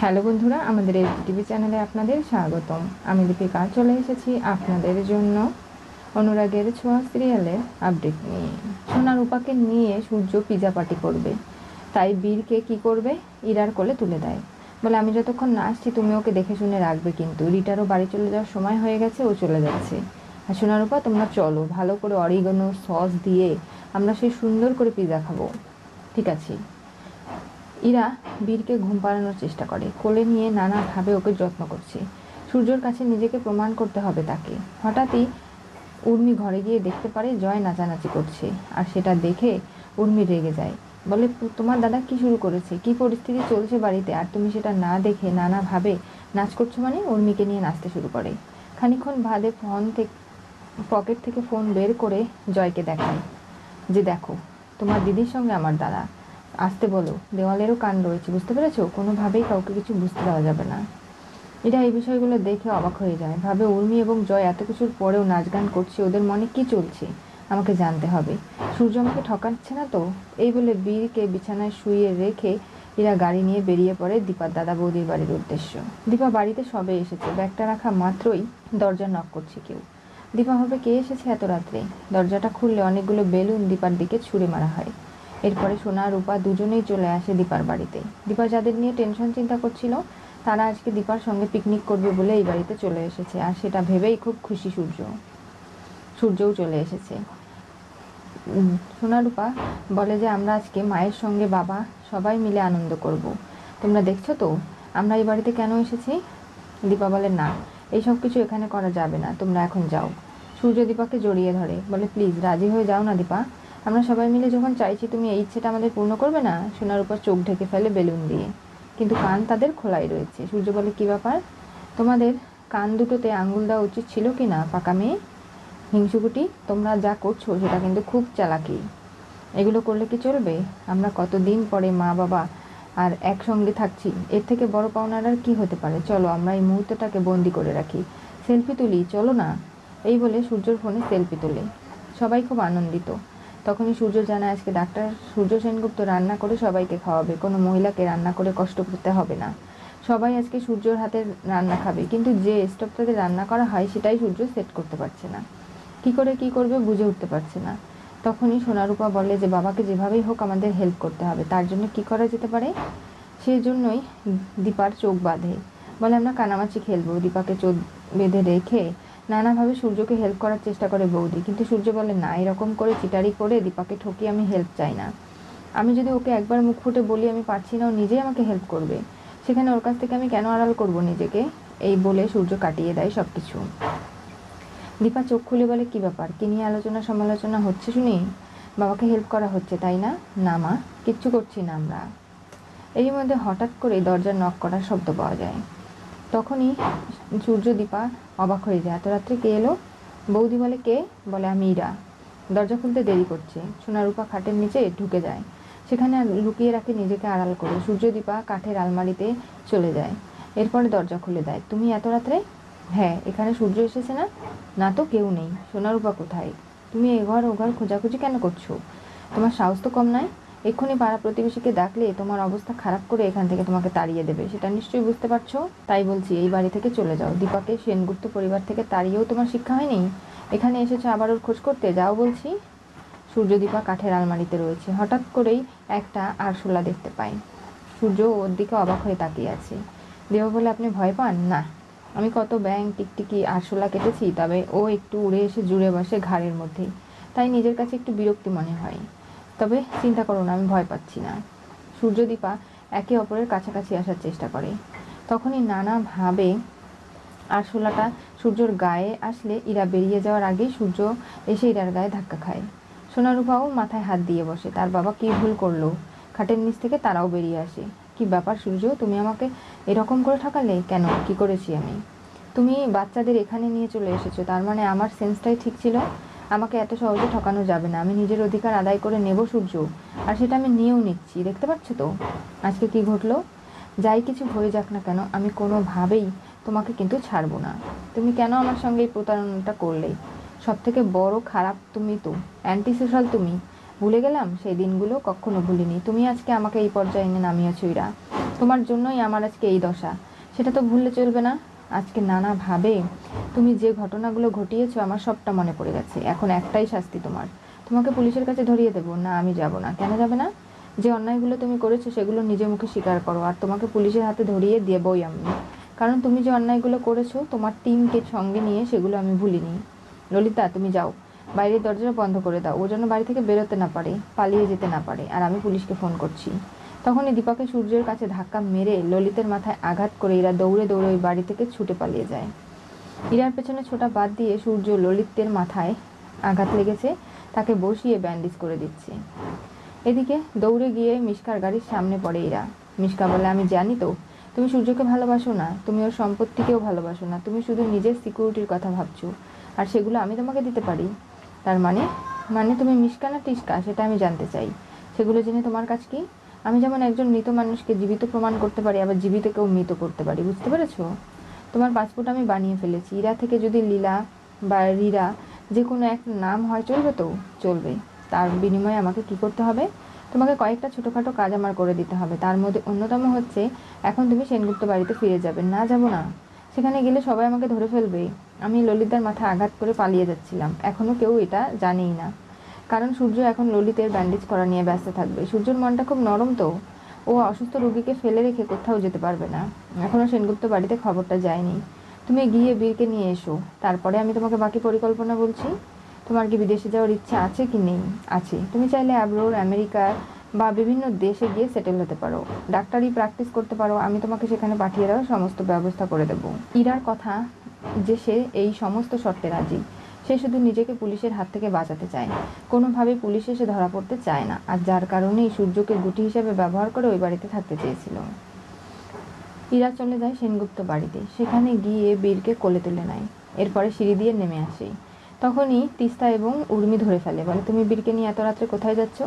Hello বন্ধুরা, আমাদের এই টিভি চ্যানেলে আপনাদের স্বাগতম। আমি দীপিকা, চলে এসেছি আপনাদের জন্য অনুরাগের ছোঁয়া সিরিয়ালের আপডেট নিয়ে। সোনা রূপাকে নিয়ে সূর্য পিজা পার্টি করবে। তাই বীরকে কি করবে? ইরার কোলে তুলে দেয়। বলে, আমি যতক্ষণ না আসছি, তুমি ওকে দেখে শুনে রাখবে কিন্তু। রিটারও বাড়ি চলে যাওয়ার সময় হয়ে গেছে, ও চলে যাচ্ছে। আর সোনা রূপা, তোমরা চলো, ভালো করে অরিগানো সস দিয়ে আমরা সেই সুন্দর করে পিজা খাব। ঠিক আছে। ইরা বীরকে ঘুম পাড়ানোর চেষ্টা করে। কোলে নিয়ে নানাভাবে ওকে যত্ন করছে। সূর্যর কাছে নিজেকে প্রমাণ করতে হবে তাকে। হঠাৎই উর্মি ঘরে গিয়ে দেখতে পারে জয় নাচানাচি করছে। আর সেটা দেখে উর্মি রেগে যায়। বলে তোমার দাদা কি শুরু করেছে? কি পরিস্থিতি চলছে বাড়িতে? আর তুমি সেটা না দেখে নানাভাবে নাচ করছ মানে উর্মিকে নিয়ে নাচতে শুরু করে। খানিকক্ষণ বাদে ফোন থেকে, পকেট থেকে ফোন বের করে জয়কে দেখায়। যে, দেখো, তোমার দিদির সঙ্গে আমার দাদা। আসতে বলো। দেওয়ালেরও কান রয়েছে, বুঝতে পেরেছ? কোনোভাবেই কাউকে কিছু বুঝতে দেওয়া যাবে না। এটা এই বিষয়গুলো দেখে অবাক হয়ে যায়। ভাবে উর্মি এবং জয় এত কিছুর পরেও নাচ গান করছে, ওদের মনে কি চলছে? আমাকে জানতে হবে। সূর্য আমাকে ঠকাচ্ছে না তো? এই বলে বীরকে বিছানায় শুয়ে রেখে এরা গাড়ি নিয়ে বেরিয়ে পড়ে দীপার দাদা বৌদির বাড়ির উদ্দেশ্য। দীপা বাড়িতে সবে এসেছে। ব্যাগটা রাখা মাত্রই দরজা নক করছে কেউ। দীপা হবে কে এসেছে এত রাত্রে? দরজাটা খুললে অনেকগুলো বেলুন দীপার দিকে ছুঁড়ে মারা হয়। এরপরে সোনা রূপা দুজনেই চলে আসে দীপার বাড়িতে। দীপা যাদের নিয়ে টেনশন চিন্তা করছিল তারা আজকে দীপার সঙ্গে পিকনিক করবে বলে এই বাড়িতে চলে এসেছে। আর সেটা ভেবেই খুব খুশি সূর্য। সূর্যও চলে এসেছে। উম, সোনা রূপা বলে যে আমরা আজকে মায়ের সঙ্গে বাবা সবাই মিলে আনন্দ করব। তোমরা দেখছ তো? আমরা এই বাড়িতে কেন এসেছি? দীপা বলে না এই সব কিছু এখানে করা যাবে না। তোমরা এখন যাও। সূর্য দীপাকে জড়িয়ে ধরে। বলে প্লিজ রাজি হয়ে যাও না দীপা। আমরা সবাই মিলে যখন চাইছি তুমি এই ইচ্ছেটা আমাদের পূর্ণ করবে না, সোনার উপর চোখ ঢেকে ফেলে বেলুন দিয়ে। কিন্তু কান তাদের খোলাই রয়েছে। সূর্য বলে, কী ব্যাপার? তোমাদের কান দুটোতে আঙুল দেওয়া উচিত ছিল কি না, পাকা মেয়ে? হিংসুকুটি, তোমরা যা করছ সেটা কিন্তু খুব চালাকি। এগুলো করলে কি চলবে? আমরা কতদিন পরে মা, বাবা আর একসঙ্গে থাকছি, এর থেকে বড় পাওনার আর কী হতে পারে? চলো, আমরা এই মুহূর্তটাকে বন্দি করে রাখি। সেলফি তুলি, চলো না? এই বলে সূর্যর ফোনে সেলফি তোলে। সবাই খুব আনন্দিত। তখনই সূর্য জানায় আজকে ডাক্তার সূর্য সেনগুপ্ত রান্না করে সবাইকে খাওয়াবে। কোনো মহিলাকে রান্না করে কষ্ট করতে হবে না। সবাই আজকে সূর্যর হাতের রান্না খাবে। কিন্তু যে স্টোভটাতে রান্না করা হয়, সেটাই সূর্য সেট করতে পারছে না। কি করে কি করবে বুঝে উঠতে পারছে না। তখনই সোনারূপা বলে যে, বাবাকে যেভাবেই হোক আমাদের হেল্প করতে হবে। তার জন্য কি করা যেতে পারে? সেই জন্যই দীপার চোখ বাঁধে। বলে, আমরা কানামাছি খেলব। দীপাকে চোখ বেঁধে রেখে নানাভাবে সূর্যকে হেল্প করার চেষ্টা করে বৌদি। কিন্তু সূর্য বলে, না, এরকম করে চিটারি করে দীপাকে ঠকিয়ে আমি হেল্প চাই না। আমি যদি ওকে একবার মুখ ফুটে বলি, আমি পারছি না, ও নিজেই আমাকে হেল্প করবে। সেখানে ওর কাছ থেকে আমি কেন আড়াল করব নিজেকে? এই বলে সূর্য কাটিয়ে দেয় সব কিছু দীপা চোখ খুলে বলে, কি ব্যাপার? কি নিয়ে আলোচনা সমালোচনা হচ্ছে শুনি? বাবাকে হেল্প করা হচ্ছে, তাই না? না মা, কিচ্ছু করছি না আমরা। এরই মধ্যে হঠাৎ করে দরজার নক করার শব্দ পাওয়া যায়। তখনই সূর্য দীপা অবাক হয়ে যায়। এত রাত্রে কে এলো? বৌদি বলে, কে? বলে, আমি ইরা। দরজা খুলতে দেরি করছে। সোনারূপা খাটের নিচে ঢুকে যায়। সেখানে লুকিয়ে রাখে নিজেকে আড়াল করে। সূর্য দীপা কাঠের আলমারিতে চলে যায়। এরপরে দরজা খুলে দেয়। তুমি এত রাত্রে হ্যাঁ এখানে সূর্য এসেছে না? না তো কেউ নেই। সোনারূপা কোথায়? তুমি এ এঘর ওঘর খোঁজাখুঁজি কেন করছ? তোমার সাহস তো কম নয় এক্ষুনি পাড়া প্রতিবেশীকে ডাকলে তোমার অবস্থা খারাপ করে এখান থেকে তোমাকে তাড়িয়ে দেবে। সেটা নিশ্চয়ই বুঝতে পারছ? তাই বলছি, এই বাড়ি থেকে চলে যাও। দীপাকে সেনগুপ্ত পরিবার থেকে তাড়িয়েও তোমার শিক্ষা হয়নি? এখানে এসেছ আবার ওর খোঁজ করতে? যাও বলছি। সূর্যদীপা কাঠের আলমারিতে রয়েছে। হঠাৎ করেই একটা আরশোলা দেখতে পাই। সূর্য ওর দিকে অবাক হয়ে তাকিয়ে আছে। দেব বলে আপনি ভয় পান? না। আমি কত ব্যাং টিকটিকি আরশোলা কেটেছি, তবে ও একটু উড়ে এসে জুড়ে বসে ঘাড়ের মধ্যেই তাই নিজের কাছে একটু বিরক্তি মনে হয়। তবে চিন্তা করো না, আমি ভয় পাচ্ছি না। সূর্যদীপা একে অপরের কাছাকাছি আসার চেষ্টা করে। তখনই নানাভাবে আরশোলাটা সূর্যর গায়ে আসলে ইরা বেরিয়ে যাওয়ার আগেই সূর্য এসে ইরার গায়ে ধাক্কা খায়। সোনারূপাও মাথায় হাত দিয়ে বসে, তার বাবা কি ভুল করল? খাটের নিচ থেকে তারাও বেরিয়ে আসে। কি ব্যাপার সূর্য, তুমি আমাকে এরকম করে ঠকালে কেন? কি করেছি আমি? তুমি বাচ্চাদের এখানে নিয়ে চলে এসেছ, তার মানে আমার সেন্সটাই ঠিক ছিল? আমাকে এত সহজে ঠকানো যাবে না। আমি নিজের অধিকার আদায় করে নেব সূর্য। আর সেটা আমি নিয়েও নিচ্ছি, দেখতে পাচ্ছ তো? আজকে কি ঘটলো? যাই কিছু হয়ে যাক না কেন, আমি কোনোভাবেই তোমাকে কিন্তু ছাড়বো না। তুমি কেন আমার সঙ্গে এই প্রতারণাটা করলে? সব থেকে বড় খারাপ তুমি তো। অ্যান্টি সোশ্যাল তুমি। ভুলে গেলাম? সেই দিনগুলো কখনো ভুলিনি। তুমি আজকে আমাকে এই পর্যায়ে এনে নামিয়েছো ইরা। তোমার জন্যই আমার আজকে এই দশা। সেটা তো ভুললে চলবে না। আজকে নানাভাবে তুমি যে ঘটনাগুলো ঘটিয়েছো, আমার সবটা মনে পড়ে গেছে। এখন একটাই শাস্তি তোমার। তোমাকে পুলিশের কাছে ধরিয়ে দেবো, না, আমি যাব না। কেন যাবে না? যে অন্যায়গুলো তুমি করেছ, সেগুলো নিজে মুখে স্বীকার করো। আর তোমাকে পুলিশের হাতে ধরিয়ে দেবই আমি। কারণ তুমি যে অন্যায়গুলো করেছ, তোমার টিমকে সঙ্গে নিয়ে সেগুলো আমি ভুলিনি। ললিতা, তুমি যাও। বাইরের দরজাটা বন্ধ করে দাও। ও যেন বাড়ি থেকে বেরোতে না পারে, পালিয়ে যেতে না পারে। আর আমি পুলিশকে ফোন করছি। তখনই দীপাকে সূর্যের কাছে ধাক্কা মেরে ললিতের মাথায় আঘাত করে এরা দৌড়ে দৌড়ে ওই বাড়ি থেকে ছুটে পালিয়ে যায়। ইরার পেছনে ছোটা বাদ দিয়ে সূর্য ললিতের মাথায় আঘাত লেগেছে, তাকে বসিয়ে ব্যান্ডেজ করে দিচ্ছে। এদিকে দৌড়ে গিয়ে মিশকার গাড়ির সামনে পড়ে ইরা। মিশকা বলে, আমি জানি তো, তুমি সূর্যকে ভালোবাসো না, তুমি ওর সম্পত্তিকেও ভালোবাসো না, তুমি শুধু নিজের সিকিউরিটির কথা ভাবছ, আর সেগুলো আমি তোমাকে দিতে পারি। তার মানে মানে তুমি মিশকা না টিসকা সেটা আমি জানতে চাই। সেগুলো জেনে তোমার কাজ কি? আমি যেমন একজন মৃত মানুষকে জীবিত প্রমাণ করতে পারি, আবার জীবিতকেও মৃত করতে পারি, বুঝতে পেরেছ? তোমার পাসপোর্ট আমি বানিয়ে ফেলেছি। ইরা থেকে যদি লীলা বা রীরা যে কোনো এক নাম হয়, চলবে তো? চলবে। তার বিনিময়ে আমাকে কি করতে হবে? তোমাকে কয়েকটা ছোটোখাটো কাজ আমার করে দিতে হবে। তার মধ্যে অন্যতম হচ্ছে, এখন তুমি সেনগুপ্ত বাড়িতে ফিরে যাবে। না, যাব না। সেখানে গেলে সবাই আমাকে ধরে ফেলবে। আমি ললিতার মাথায় আঘাত করে পালিয়ে যাচ্ছিলাম। এখনও কেউ এটা জানেই না। কারণ সূর্য এখন ললিতের ব্যান্ডেজ করা নিয়ে ব্যস্ত থাকবে। সূর্যর মনটা খুব নরম তো। ও অসুস্থ রোগীকে ফেলে রেখে কোথাও যেতে পারবে না। এখনও সেনগুপ্ত বাড়িতে খবরটা যায়নি। তুমি গিয়ে বীরকে নিয়ে এসো। তারপরে আমি তোমাকে বাকি পরিকল্পনা বলছি। তোমার কি বিদেশে যাওয়ার ইচ্ছা আছে কি নেই? আছে। তুমি চাইলে অ্যাব্রোর আমেরিকা বা বিভিন্ন দেশে গিয়ে সেটেল হতে পারো। ডাক্তারি প্র্যাকটিস করতে পারো। আমি তোমাকে সেখানে পাঠিয়ে দেওয়ার সমস্ত ব্যবস্থা করে দেবো। ইরার কথা যে সে এই সমস্ত শর্তে রাজি। সে শুধু নিজেকে পুলিশের হাত থেকে বাঁচাতে চায় কোনোভাবে পুলিশ এসে ধরা পড়তে চায় না। আর যার কারণেই সূর্যকে গুটি হিসেবে ব্যবহার করে ওই বাড়িতে থাকতে চেয়েছিল। ইরা চলে যায় সেনগুপ্ত বাড়িতে। সেখানে গিয়ে বীরকে কোলে তুলে নেয়। এরপরে সিঁড়ি দিয়ে নেমে আসে। তখনই তিস্তা এবং উর্মি ধরে ফেলে। বলে, তুমি বীরকে নিয়ে এত রাত্রে কোথায় যাচ্ছ?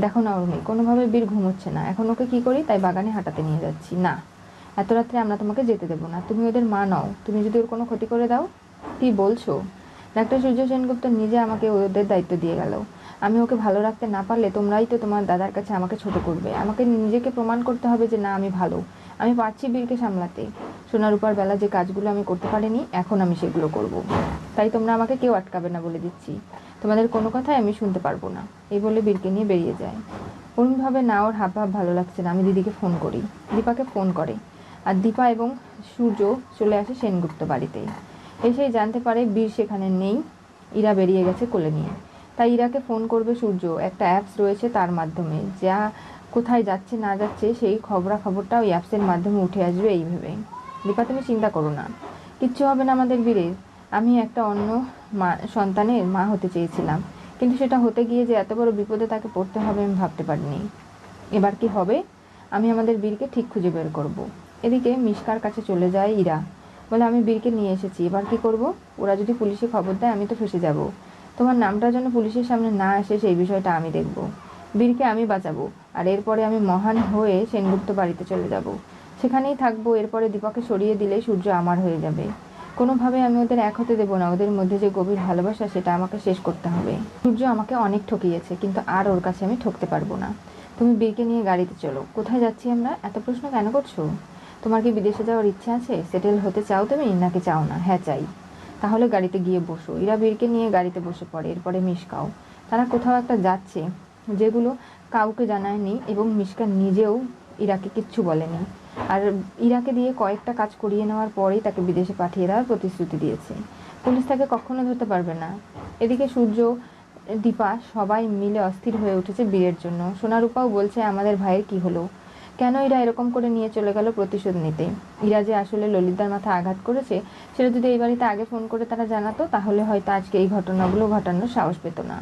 দেখো না উর্মি, কোনোভাবে বীর ঘুমোচ্ছে না। এখন ওকে কী করি? তাই বাগানে হাঁটাতে নিয়ে যাচ্ছি। না, এত রাত্রে আমরা তোমাকে যেতে দেবো না। তুমি ওদের মা নও। তুমি যদি ওর কোনো ক্ষতি করে দাও। কি বলছো? ডাক্তার সূর্য সেনগুপ্ত নিজে আমাকে ওদের দায়িত্ব দিয়ে গেল। আমি ওকে ভালো রাখতে না পারলে তোমরাই তো তোমার দাদার কাছে আমাকে ছোট করবে। আমাকে নিজেকে প্রমাণ করতে হবে যে, না, আমি ভালো। আমি পারছি বীরকে সামলাতে। সোনার উপর বেলা যে কাজগুলো আমি করতে পারিনি, এখন আমি সেগুলো করব। তাই তোমরা আমাকে কেউ আটকাবে না বলে দিচ্ছি। তোমাদের কোনো কথাই আমি শুনতে পারব না। এই বলে বীরকে নিয়ে বেরিয়ে যায়। অরুণ ভাবে না ওর হাব ভাব ভালো লাগছে না। আমি দিদিকে ফোন করি। দীপাকে ফোন করে। আর দীপা এবং সূর্য চলে আসে সেনগুপ্ত বাড়িতে। এসেই জানতে পারে বীর সেখানে নেই। ইরা বেরিয়ে গেছে কোলে নিয়ে। তাই ইরাকে ফোন করবে সূর্য। একটা অ্যাপস রয়েছে তার মাধ্যমে। যা কোথায় যাচ্ছে, না যাচ্ছে, সেই খবরাখবরটা ওই অ্যাপসের মাধ্যমে উঠে আসবে এই ভেবে দীপা, তুমি চিন্তা করো না। কিচ্ছু হবে না আমাদের বীরের। আমি একটা অন্য মা, সন্তানের মা হতে চেয়েছিলাম। কিন্তু সেটা হতে গিয়ে যে এত বড় বিপদে তাকে পড়তে হবে আমি ভাবতে পারিনি। এবার কি হবে? আমি আমাদের বীরকে ঠিক খুঁজে বের করব। এদিকে মিশকার কাছে চলে যায় ইরা। বলে আমি বীরকে নিয়ে এসেছি। এবার কি করব? ওরা যদি পুলিশে খবর দেয়, আমি তো ফেসে যাব। তোমার নামটা যেন পুলিশের সামনে না আসে, সেই বিষয়টা আমি দেখব। বীরকে আমি বাঁচাবো। আর এরপরে আমি মহান হয়ে সেনগুপ্ত বাড়িতে চলে যাব। সেখানেই থাকব। এরপরে দীপাকে সরিয়ে দিলে সূর্য আমার হয়ে যাবে। কোনোভাবে আমি ওদের এক হতে দেবো না। ওদের মধ্যে যে গভীর ভালোবাসা, সেটা আমাকে শেষ করতে হবে। সূর্য আমাকে অনেক ঠকিয়েছে, কিন্তু আর ওর কাছে আমি ঠকতে পারব না। তুমি বীরকে নিয়ে গাড়িতে চলো। কোথায় যাচ্ছি আমরা? এত প্রশ্ন কেন করছ? তোমার কি বিদেশে যাওয়ার ইচ্ছা আছে? সেটেল হতে চাও তুমি নাকি চাও না? হ্যাঁ চাই। তাহলে গাড়িতে গিয়ে বসো। ইরা বীরকে নিয়ে গাড়িতে বসে পড়ে, এরপরে মিশকাও। তারা কোথাও একটা যাচ্ছে, যেগুলো কাউকে জানায়নি এবং মিশকা নিজেও ইরাকে কিচ্ছু বলেনি। আর ইরাকে দিয়ে কয়েকটা কাজ করিয়ে নেওয়ার পরেই তাকে বিদেশে পাঠিয়ে দেওয়ার প্রতিশ্রুতি দিয়েছে। পুলিশ তাকে কখনো ধরতে পারবে না। এদিকে সূর্য, দীপা সবাই মিলে অস্থির হয়ে উঠেছে বীরের জন্য। সোনারূপাও বলছে, আমাদের ভাইয়ের কি হলো? কেন এরা এরকম করে নিয়ে চলে গেল প্রতিশোধ নিতে? ইরা যে আসলে ললিতার মাথা আঘাত করেছে, সেটা যদি এই বাড়িতে আগে ফোন করে তারা জানাতো, তাহলে হয়তো আজকে এই ঘটনাগুলো ঘটানোর সাহস পেত না।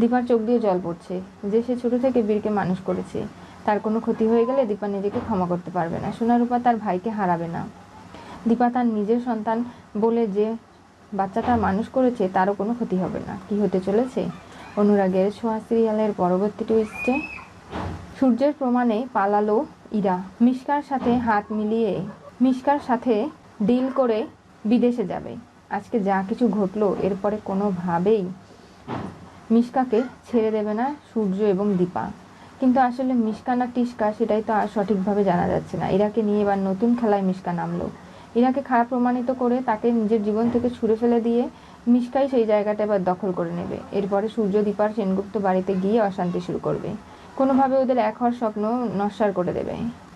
দীপার চোখ দিয়ে জল পড়ছে যে সে ছোট থেকে বীরকে মানুষ করেছে। তার কোনো ক্ষতি হয়ে গেলে দীপা নিজেকে ক্ষমা করতে পারবে না। সোনারূপা তার ভাইকে হারাবে না। দীপা তার নিজের সন্তান বলে যে বাচ্চাটা মানুষ করেছে, তারও কোনো ক্ষতি হবে না। কি হতে চলেছে? অনুরাগের ছোঁয়া সিরিয়ালের পরবর্তী টুইস্টে সূর্যের প্রমাণে পালালো ইরা। মিশকার সাথে হাত মিলিয়ে, মিশকার সাথে ডিল করে বিদেশে যাবে। আজকে যা কিছু ঘটলো এরপরে কোনোভাবেই মিশকাকে ছেড়ে দেবে না সূর্য এবং দীপা। কিন্তু আসলে মিশকা না টিস্কা সেটাই তো আর সঠিকভাবে জানা যাচ্ছে না। ইরাকে নিয়ে এবার নতুন খেলায় মিশকা নামলো। ইরাকে খারাপ প্রমাণিত করে তাকে নিজের জীবন থেকে ছুড়ে ফেলে দিয়ে মিশকাই সেই জায়গাটা এবার দখল করে নেবে। এরপরে সূর্য দীপার সেনগুপ্ত বাড়িতে গিয়ে অশান্তি শুরু করবে। কোনোভাবে ওদের এক হওয়ার স্বপ্ন নস্যার করে দেবে।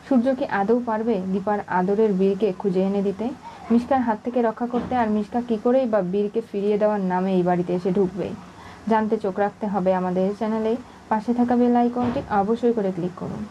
সূর্য কি আদৌ পারবে দীপার আদরের বীরকে খুঁজে এনে দিতে? মিশকার হাত থেকে রক্ষা করতে আর মিশকা কি করেই বা বীরকে ফিরিয়ে দেওয়ার নামে এই বাড়িতে এসে ঢুকবে? জানতে চোখ রাখতে হবে আমাদের চ্যানেলে। পাশে থাকা বেল আইকনটি অবশ্যই করে ক্লিক করুন।